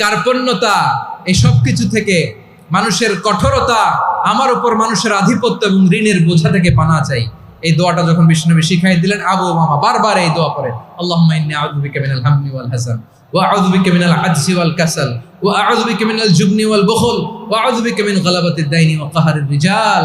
কার্পণ্যতা, এই সব কিছু থেকে মানুষের কঠোরতা, আমার উপর মানুষের আধিপত্য এবং ঋণের বোঝা থেকে পানা চাই। এই দোয়াটা যখন বিষ্ণুনবী শিখাই দিলেন, আবু মামা বারবার এই দোয়া করেন আল্লাহুম্মা ইন্নী আউযু বিকা মিনাল হাম্মি ওয়াল হাসান, ওয়া আউযু বিকা মিনাল আজজি ওয়াল কাসাল, ওয়া আউযু বিকা মিনাল জুবনি ওয়াল বুখল, ওয়া আউযু বিকা মিন গালাবাতিদ দাইনি ওয়া কাহরির রিজাল।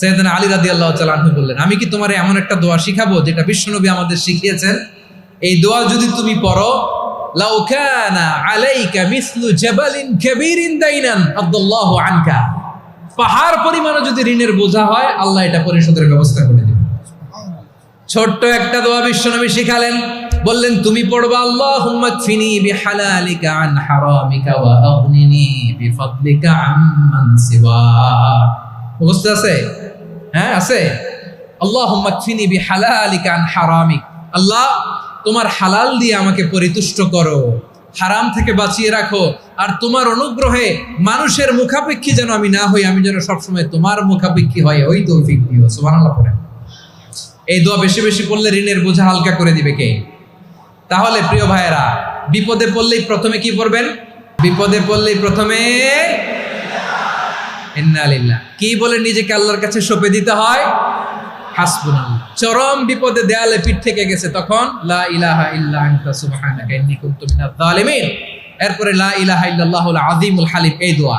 সৈয়দিনা আলী রাদি আল্লাহ তালু বললেন, আমি কি তোমার এমন একটা দোয়া শিখাবো যেটা বিশ্বনবী আমাদের শিখিয়েছেন? এই দোয়া যদি তুমি পড়ো পরিমাণে যদি ঋণের বোঝা হয়, আল্লাহ এটা পরিশোধের ব্যবস্থা করে ছোট্ট একটা দোয়া বিশ্বনবী শিখালেন, বললেন, তুমি পড়বা মুখস্থ আছে? হ্যাঁ আছে? আল্লাহ কফিনি বিহালালিকা আন হারামিক। আল্লাহ, তোমার হালাল দিয়ে আমাকে পরিতুষ্ট করো। হারাম থেকে বাঁচিয়ে রাখো। আর তোমার অনুগ্রহে মানুষের মুখাপেক্ষী যেন আমি না হই, আমি যেন সবসময় তোমার মুখাপেক্ষী হয় ওই তৌফিক দিও। এই দোয়া বেশি বেশি পড়লে ঋণের বোঝা হালকা করে দিবে কে? তাহলে প্রিয় ভাইয়েরা, বিপদে পড়লেই প্রথমে কি পড়বেন? বিপদে পড়লেই প্রথমে ইন্নালিল্লাহ কি বলে নিজেকে আল্লাহর কাছে সঁপে দিতে হয়? চরম বিপদে দেয়ালে পিঠ থেকে গেছে তখন, লা ইলাহা এরপরে লা ইলাহা হালিম, এই দোয়া।